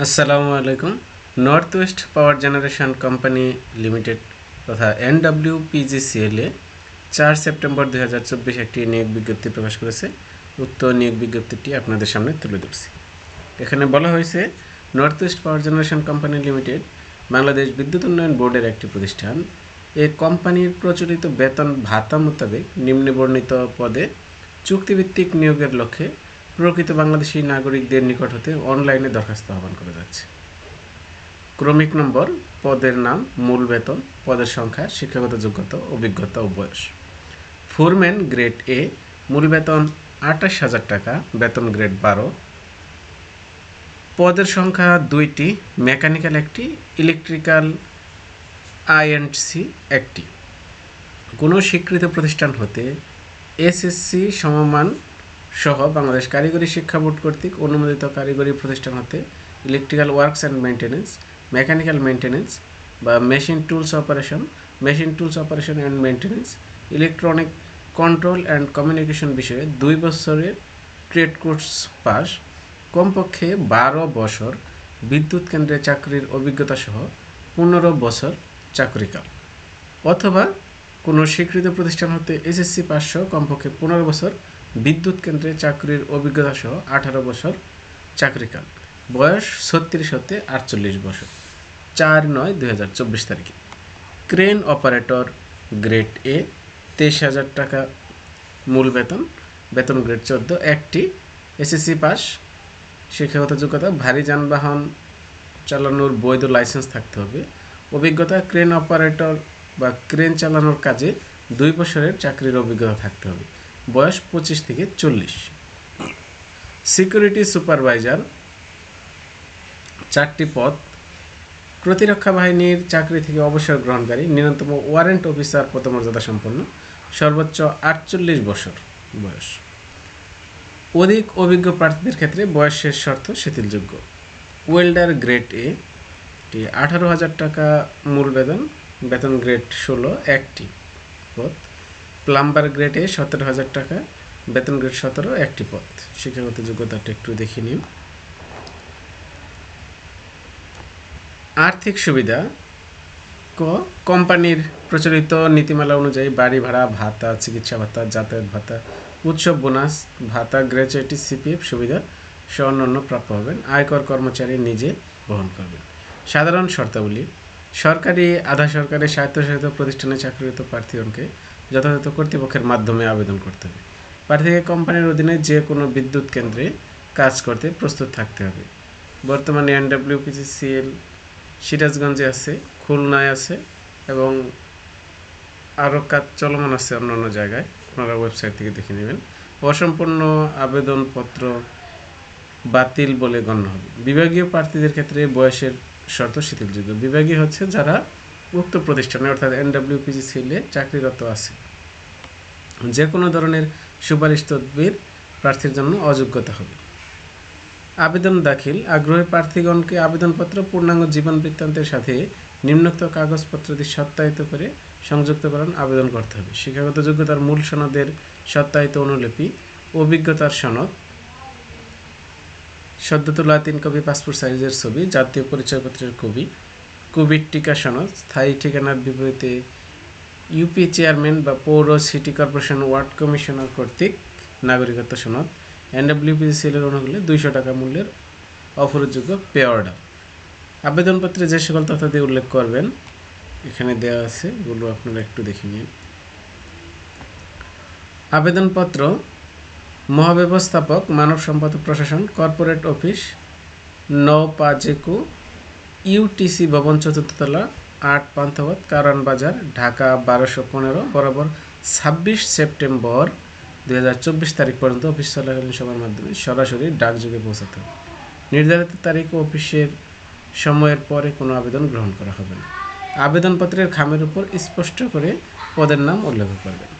আসসালামু আলাইকুম। North west power generation company limited তথা এনডাব্লিউ পিজিসিএলে চার সেপ্টেম্বর দুই হাজার চব্বিশ একটি নিয়োগ বিজ্ঞপ্তি প্রকাশ করেছে। উক্ত নিয়োগ বিজ্ঞপ্তিটি আপনাদের সামনে তুলে ধরছি। এখানে বলা হয়েছে north west power generation company limited Bangladesh বিদ্যুৎ উন্নয়ন বোর্ডের একটি প্রতিষ্ঠান। এ কোম্পানির প্রচলিত বেতন ভাতা মোতাবেক নিম্নে বর্ণিত পদে চুক্তিভিত্তিক নিয়োগের লক্ষ্যে প্রকৃত বাংলাদেশি নাগরিকদের নিকট হতে অনলাইনে দরখাস্ত আহ্বান করা যাচ্ছে। ক্রমিক নম্বর, পদের নাম, মূল বেতন, পদের সংখ্যা, শিক্ষাগত যোগ্যতা, অভিজ্ঞতা ও বয়স। ফোরম্যান গ্রেড এ, মূল বেতন আঠাশ হাজার টাকা, বেতন গ্রেড বারো। পদের সংখ্যা দুইটি, মেকানিক্যাল একটি, ইলেকট্রিক্যাল আইএনসি একটি। কোনো স্বীকৃত প্রতিষ্ঠান হতে এসএসসি সমমান সহ বাংলাদেশ কারিগরি শিক্ষা বোর্ড কর্তৃক অনুমোদিত কারিগরি প্রতিষ্ঠান হতে electrical works and maintenance mechanical maintenance বা machine tools operation machine tools operation and maintenance electronic control and communication বিষয়ে দুই বছরের ট্রেড কোর্স পাস। কমপক্ষে বারো বছর বিদ্যুৎ কেন্দ্রে চাকরির অভিজ্ঞতা সহ পনেরো বছর চাকরিকাল অথবা কোনো স্বীকৃত প্রতিষ্ঠান হতে এসএসসি সহ কমপক্ষে পনেরো বছর বিদ্যুৎ কেন্দ্রে চাকরির অভিজ্ঞতা সহ আঠারো বছর চাকরিকাল। বয়স ছত্রিশ হতে আটচল্লিশ বছর। চার নয় দুই হাজার চব্বিশ তারিখে। ক্রেন অপারেটর গ্রেড এ, তেইশ হাজার টাকা মূল বেতন। বেতন গ্রেড চোদ্দ, একটি এসএসসি পাস। শিক্ষাগত যোগ্যতা, ভারী যানবাহন চালানোর বৈধ লাইসেন্স থাকতে হবে। অভিজ্ঞতা, ক্রেন অপারেটর বা ক্রেন চালানোর কাজে দুই বছরের চাকরির অভিজ্ঞতা থাকতে হবে। বয়স পঁচিশ থেকে চল্লিশ। সিকিউরিটি সুপারভাইজার, চারটি পদ, প্রতিরক্ষা বাহিনীর চাকরি থেকে অবসর গ্রহণকারী, ন্যূনতম ওয়ারেন্ট অফিসার পদমর্যাদা সম্পন্ন, সর্বোচ্চ আটচল্লিশ বছর বয়স। অধিক অভিজ্ঞ প্রার্থীদের ক্ষেত্রে বয়সের শর্ত শিথিলযোগ্য। ওয়েল্ডার গ্রেড এ টি আঠারো হাজার টাকা মূল বেতন বেতন গ্রেড ষোলো, একটি পদ। প্লাম্বার গ্রেড সতেরো হাজার টাকা, বেতন গ্রেড সতেরো, একটি পদ। শিক্ষাগত যোগ্যতাটা একটু দেখে নিন। আর্থিক সুবিধা, ক, কোম্পানির প্রচলিত নীতিমালা অনুযায়ী বাড়ি ভাড়া, ভাতা, চিকিৎসা ভাতা, যাতায়াত ভাতা, উৎসব বোনাস, ভাতা, গ্র্যাচুইটি, সিপিএফ সুবিধা সহ অন্যান্য প্রাপ্য হবেন। আয়কর কর্মচারী নিজে বহন করবেন। সাধারণ শর্তাবলী, সরকারি, আধা সরকারি স্বায়ত্তশাসিত প্রতিষ্ঠানে চাকরিরত প্রার্থীগণকে যথাযথ কর্তৃপক্ষের মাধ্যমে আবেদন করতে হবে। প্রার্থীকে কোম্পানির অধীনে যে কোনো বিদ্যুৎ কেন্দ্রে কাজ করতে প্রস্তুত থাকতে হবে। বর্তমানে এনডাব্লিউপিসিএল সিরাজগঞ্জে আছে, খুলনায় আছে এবং আরও কাজ চলমান আছে অন্য অন্য জায়গায়। আপনারা ওয়েবসাইট থেকে দেখে নেবেন। অসম্পূর্ণ আবেদনপত্র বাতিল বলে গণ্য হবে। বিভাগীয় প্রার্থীদের ক্ষেত্রে বয়সের শর্ত শিথিলযোগ্য বিভাগীয় হচ্ছে যারা উক্ত প্রতিষ্ঠানে, অর্থাৎ এনডাব্লিউপিজিসিএলে চাকরিরত আছে। যে কোনো ধরনের সুপারিশ তদবির প্রার্থীর জন্য অযোগ্যতা হবে। আবেদন দাখিল। আগ্রহী প্রার্থীগণকে আবেদনপত্র, পূর্ণাঙ্গ জীবন বৃত্তান্তের সাথে নিম্নোক্ত কাগজপত্র দিয়ে সত্যায়িত করে সংযুক্তকরণ আবেদন করতে হবে। শিক্ষাগত যোগ্যতার মূল সনদের সত্যায়িত অনুলিপি, অভিজ্ঞতার সনদ সদ্য তোলা তিন কপি পাসপোর্ট সাইজের ছবি, জাতীয় পরিচয়পত্রের কপি কোভিড টিকা সনদ, স্থায়ী ঠিকানার বিপরীতে ইউপি চেয়ারম্যান বা পৌর সিটি কর্পোরেশন ওয়ার্ড কমিশনার কর্তৃক নাগরিকত্ব সনদ এনডাব্লিউপিসিএলের অনুকূলে দুইশো টাকা মূল্যের অফরযোগ্য পে অর্ডার। আবেদনপত্রে যে সকল তথ্য দিয়ে উল্লেখ করবেন, এখানে দেওয়া আছে, এগুলো আপনারা একটু দেখে নিন। আবেদনপত্র, মহাব্যবস্থাপক, মানব সম্পদ প্রশাসন, কর্পোরেট অফিস ন নপাজেকু ইউটিসি ভবন চতুর্থতলা, আট পান্থপথ, কারণ বাজার, ঢাকা বারোশো পনেরো, বরাবর ছাব্বিশ সেপ্টেম্বর দুই হাজার চব্বিশ তারিখ পর্যন্ত অফিস চলাকালীন সময়ের মাধ্যমে সরাসরি ডাকযোগে পৌঁছাতে হবে। নির্ধারিত তারিখ ও অফিসের সময়ের পরে কোনো আবেদন গ্রহণ করা হবে না। আবেদনপত্রের খামের উপর স্পষ্ট করে পদের নাম উল্লেখ করবেন।